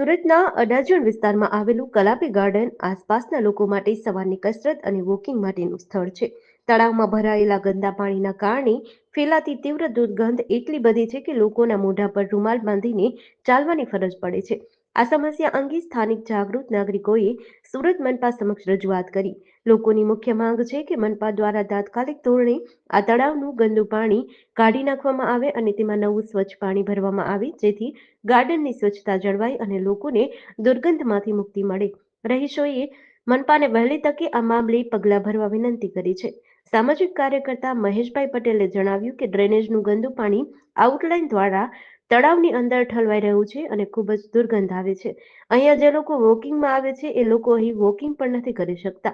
સુરતના અડાજણ વિસ્તારમાં આવેલું કલાપી ગાર્ડન આસપાસના લોકો માટે સવારની કસરત અને વોકિંગ માટેનું સ્થળ છે. તળાવમાં ભરાયેલા ગંદા પાણીના કારણે ફેલાતી તીવ્ર દુર્ગંધ એટલી બધી છે કે લોકોના મોઢા પર રૂમાલ બાંધીને ચાલવાની ફરજ પડે છે. આ સમસ્યા અંગે સ્થાનિક જાગૃત નાગરિકોએ સુરત મનપા સમક્ષ રજૂઆત કરી. લોકોની મુખ્ય માંગ છે કે મનપા દ્વારા તાત્કાલિક ધોરણે આ તળાવનું ગંદુ પાણી કાઢી નાખવામાં આવે અને તેમાં નવું સ્વચ્છ પાણી ભરવામાં આવે, જેથી ગાર્ડનની સ્વચ્છતા જળવાય અને લોકોને દુર્ગંધમાંથી મુક્તિ મળે. રહીશોએ મનપાને વહેલી તકે આ મામલે પગલાં ભરવા વિનંતી કરી છે. સામાજિક કાર્યકર્તા મહેશભાઈ પટેલે જણાવ્યું કે ડ્રેનેજનું ગંદુ પાણી આઉટલાઇન દ્વારા તળાવની અંદર ઠલવાઈ રહ્યું છે અને ખૂબ જ દુર્ગંધ આવે છે. અહીંયા જે લોકો વોકિંગમાં આવે છે, એ લોકો અહીં વોકિંગ પણ નથી કરી શકતા.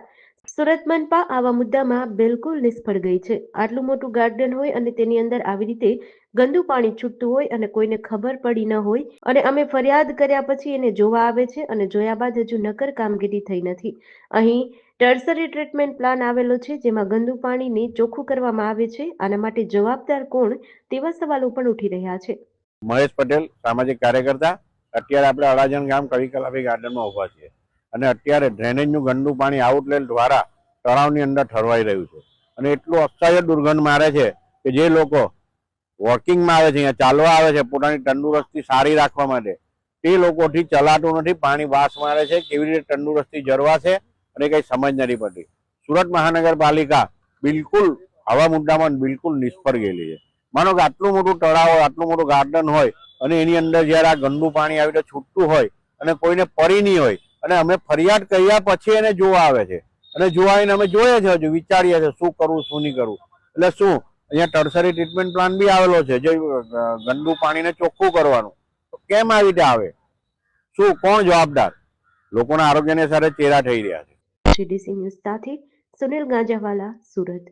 સુરત મનપા આવા મુદ્દામાં બિલકુલ નિષ્ફળ ગઈ છે. આટલું મોટું ગાર્ડન હોય અને તેની અંદર આવી રીતે ગંદુ પાણી છૂટતું હોય અને કોઈને ખબર પડી ન હોય અને અમે ફરિયાદ કર્યા પછી એને જોવા આવે છે અને જોયા બાદ હજુ નકર કામગીરી થઈ નથી. અહીં ટર્સરી ટ્રીટમેન્ટ પ્લાન આવેલો છે જેમાં ગંદુ પાણીને ચોખ્ખું કરવામાં આવે છે. આના માટે જવાબદાર કોણ તેવા સવાલો પણ ઉઠી રહ્યા છે. મહેશ પટેલ, સામાજિક કાર્યકર્તા. અત્યારે આપણે અડાજણ ગામ કવિ કલાપી ગાર્ડનમાં ઊભા છીએ. અને અત્યારે ડ્રેનેજનું ગંદુ પાણી આઉટલેટ દ્વારા તળાવની અંદર ઠરવાઈ રહ્યું છે. અને એટલું અસહ્ય દુર્ગંધ મારે છે કે જે લોકો વોકિંગમાં આવે છે, અહીંયા ચાલવા આવે છે, પોતાની તંદુરસ્તી સારી રાખવા માટે, તે લોકોથી ચલાતું નથી. પાણી વાસ મારે છે, કેવી રીતે તંદુરસ્તી જરવાશે અને કંઈ સમજ નથી પડતી. સુરત મહાનગરપાલિકા બિલકુલ આવા મુદ્દામાં બિલકુલ નિષ્ફળ ગયેલી છે. માનો કે આટલું મોટું તળાવ હોય, આટલું મોટું ગાર્ડન હોય અને એની અંદર જ્યારે આ ગંદુ પાણી આવી છૂટતું હોય અને કોઈને પડી નહીં હોય અને અમે ફરિયાદ કર્યા પછી એને જોવા આવે છે. અને જોવા અમે જોઈએ છે હજુ, વિચારીએ છીએ શું કરવું, શું નહીં કરવું. એટલે શું, અહીંયા ટર્સરી ટ્રીટમેન્ટ પ્લાન બી આવેલો છે, જે ગંદુ પાણીને ચોખ્ખું કરવાનું. તો કેમ આવી રીતે આવે? શું, કોણ જવાબદાર? લોકોના આરોગ્યને સાથે ચેરા થઈ રહ્યા છે. સુનિલ ગાંજાવાલા, સુરત.